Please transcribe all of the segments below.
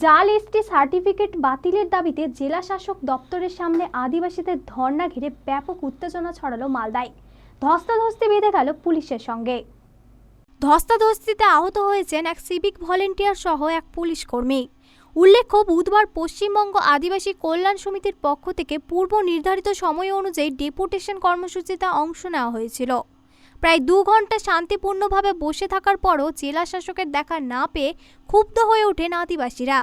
জাল ST certificate বাতিলের দাবিতে জেলা শাসক দপ্তরের সামনে আদিবাসীদের ধর্ণা ঘিরে ব্যাপক উত্তেজনা ছড়ালো মালদায়। ধস্তাধস্তি বেঁধে গেল পুলিশের সঙ্গে। ধস্তাধস্তিতে আহত হয়েছেন এক সিভিক ভলেন্টিয়ার সহ এক পুলিশ কর্মী। উল্লেখ্য, বুধবার পশ্চিমবঙ্গ আদিবাসী কল্যাণ সমিতির পক্ষ থেকে পূর্ব নির্ধারিত সময় অনুযায়ী ডেপুটেশন কর্মসূচিতে অংশ নেওয়া হয়েছিল। প্রায় দু ঘণ্টা শান্তিপূর্ণভাবে বসে থাকার পরও জেলা শাসকের দেখা না পেয়ে ক্ষুব্ধ হয়ে ওঠেন আদিবাসীরা।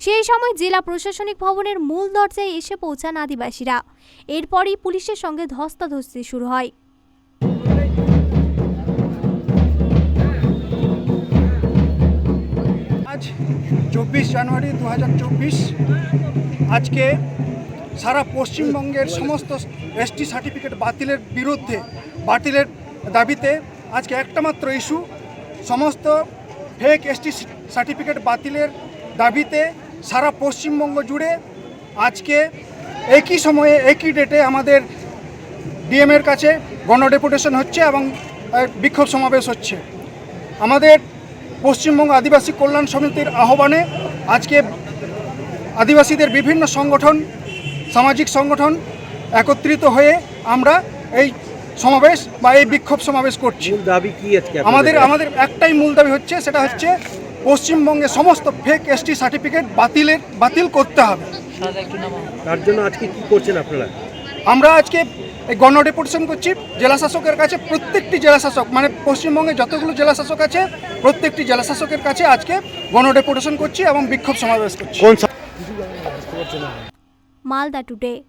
সেই সময় জেলা প্রশাসনিক ভবনের মূল দরজায় এসে পৌঁছান আদিবাসীরা। এরপরই পুলিশের সঙ্গে ধস্তাধস্তি শুরু হয়। আজ চব্বিশ জানুয়ারি দু হাজার চব্বিশ। আজকে সারা পশ্চিমবঙ্গের সমস্ত এসটি সার্টিফিকেট বাতিলের বিরুদ্ধে, বাতিলের দাবিতে আজকে একটা মাত্র ইস্যু, সমস্ত ফেক এসটি সার্টিফিকেট বাতিলের দাবিতে সারা পশ্চিমবঙ্গ জুড়ে আজকে একই সময়ে, একই ডেটে আমাদের ডিএমের কাছে গণডেপুটেশন হচ্ছে এবং বিক্ষোভ সমাবেশ হচ্ছে। আমাদের পশ্চিমবঙ্গ আদিবাসী কল্যাণ সমিতির আহ্বানে আজকে আদিবাসীদের বিভিন্ন সংগঠন, সামাজিক সংগঠন একত্রিত হয়ে আমরা এই সমাবেশ বা এই বিক্ষোভ সমাবেশ করছি। দাবি কি আজকে আমাদের আমাদের একটাই মূল দাবি হচ্ছে সেটা হচ্ছে পশ্চিমবঙ্গে সমস্ত ফেক এসটি সার্টিফিকেট বাতিলের বাতিল করতে হবে। তার জন্য আজকে কি করছেন আপনারা? আমরা আজকে এই গণ ডেপুটেশন করছি। জেলা শাসকের কাছে প্রত্যেকটি জেলা শাসক মানে পশ্চিমবঙ্গে যতগুলো জেলা শাসক আছে প্রত্যেকটি জেলা শাসকের কাছে আজকে গণ ডেপুটেশন করছি এবং বিক্ষোভ সমাবেশ করছি। মালদা টুডে